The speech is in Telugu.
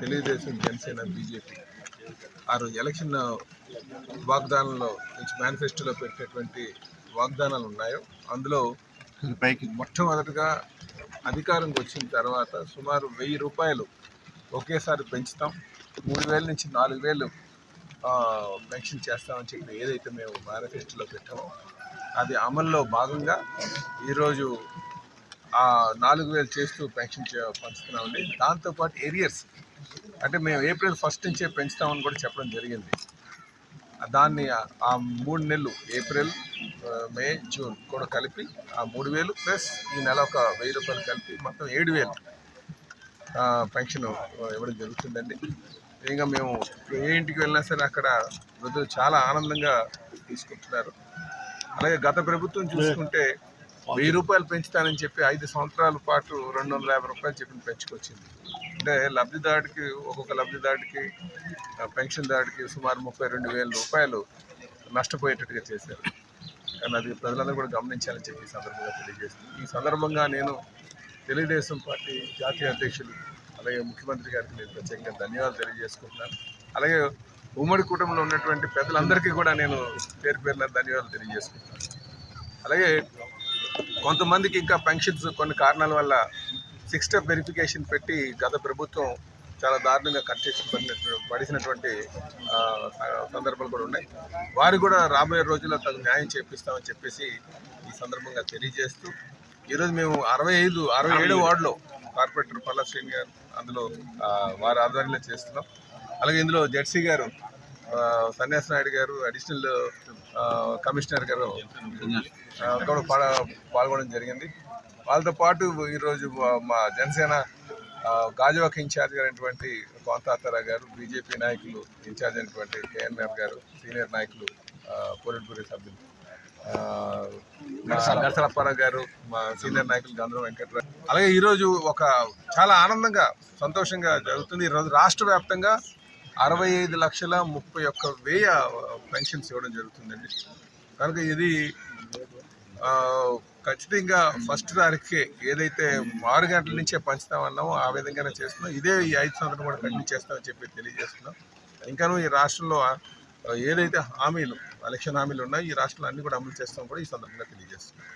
తెలుగుదేశం జనసేన బీజేపీ ఆ రోజు ఎలక్షన్ వాగ్దానంలో నుంచి మేనిఫెస్టోలో పెట్టినటువంటి వాగ్దానాలు ఉన్నాయో అందులో పైకి. మొట్టమొదటిగా అధికారంకి వచ్చిన తర్వాత సుమారు వెయ్యి రూపాయలు ఒకేసారి పెంచుతాం. మూడు వేల నుంచి నాలుగు వేలు పెన్షన్ చేస్తామని చెప్పి ఏదైతే మేము మేనిఫెస్టోలో పెట్టామో అది అమల్లో భాగంగా ఈరోజు ఆ నాలుగు వేలు చేస్తూ పెన్షన్ పంచుతున్నామండి. దాంతోపాటు ఏరియర్స్ అంటే మేము ఏప్రిల్ ఫస్ట్ నుంచే పెంచుతామని కూడా చెప్పడం జరిగింది. దాన్ని ఆ- మూడు నెలలు ఏప్రిల్ మే జూన్ కూడా కలిపి ఆ మూడు వేలు ప్లస్ ఈ నెల ఒక వెయ్యి రూపాయలు కలిపి మొత్తం ఏడు వేలు పెన్షన్ ఇవ్వడం జరుగుతుందండి. ఇంకా మేము ఏ ఇంటికి వెళ్ళినా సరే అక్కడ వృద్ధులు చాలా ఆనందంగా తీసుకుంటున్నారు. అలాగే గత ప్రభుత్వం చూసుకుంటే వెయ్యి రూపాయలు పెంచుతానని చెప్పి ఐదు సంవత్సరాల పాటు రెండు వందల యాభై రూపాయలు చెప్పి పెంచుకొచ్చింది. అంటే లబ్ధిదారుడికి ఒక్కొక్క లబ్ధిదారుడికి పెన్షన్దారుడికి సుమారు ముప్పై రెండు వేల రూపాయలు నష్టపోయేటట్టుగా చేశారు. కానీ అది ప్రజలందరూ కూడా గమనించాలని చెప్పి ఈ సందర్భంగా తెలియజేస్తుంది ఈ సందర్భంగా నేను తెలుగుదేశం పార్టీ జాతీయ అధ్యక్షులు అలాగే ముఖ్యమంత్రి గారికి నేను ప్రత్యేకంగా ధన్యవాదాలు తెలియజేసుకుంటున్నాను. అలాగే ఉమ్మడి కుటుంబంలో ఉన్నటువంటి పెద్దలందరికీ కూడా నేను పేరు పేరున ధన్యవాదాలు తెలియజేసుకుంటున్నాను. అలాగే కొంతమందికి ఇంకా పెన్షన్స్ కొన్ని కారణాల వల్ల సిక్స్ స్టెప్ వెరిఫికేషన్ పెట్టి గత ప్రభుత్వం చాలా దారుణంగా కట్ చేసి పడిసినటువంటి సందర్భాలు కూడా ఉన్నాయి. వారు కూడా రాబోయే రోజుల్లో తగు న్యాయం చేపిస్తామని చెప్పేసి ఈ సందర్భంగా తెలియజేస్తూ ఈరోజు మేము అరవై ఐదు అరవై ఏడు వార్డులో కార్పొరేటర్ పల్లా శ్రీని గారు అందులో వారి ఆధ్వర్యంలో చేస్తున్నాం. అలాగే ఇందులో జెడ్సీ గారు సన్యాస నాయుడు గారు అడిషనల్ కమిషనర్ గారు కూడా పాల్గొనడం జరిగింది. వాళ్ళతో పాటు ఈరోజు మా- జనసేన గాజువాక్ ఇన్ఛార్జ్ అయినటువంటి కోంతాతారావు గారు బీజేపీ నాయకులు ఇన్ఛార్జ్ అయినటువంటి కేఎన్ఆర్ గారు సీనియర్ నాయకులు పోలిట్ సభ్యులు. నరసలప్పారావు గారు మా సీనియర్ నాయకులు గంధర్వ వెంకటరావు. అలాగే ఈరోజు ఒక చాలా ఆనందంగా సంతోషంగా జరుగుతుంది. ఈరోజు రాష్ట్ర వ్యాప్తంగా అరవై ఐదు లక్షల ముప్పై ఒక్క వెయ్యి పెన్షన్స్ ఇవ్వడం జరుగుతుందండి. కనుక ఇది ఖచ్చితంగా ఫస్ట్ తారీఖుకే ఏదైతే ఆరు గంటల నుంచే పంచుతామన్నామో ఆ విధంగానే చేస్తున్నాం. ఇదే ఈ ఐదు సంవత్సరం కూడా కంటిన్యూ చేస్తామని చెప్పి తెలియజేస్తున్నాం. ఇంకాను ఈ రాష్ట్రంలో ఏదైతే హామీలు ఎలక్షన్ హామీలు ఉన్నాయో ఈ రాష్ట్రంలో అన్ని కూడా అమలు చేస్తాం కూడా ఈ సందర్భంగా తెలియజేస్తున్నాం.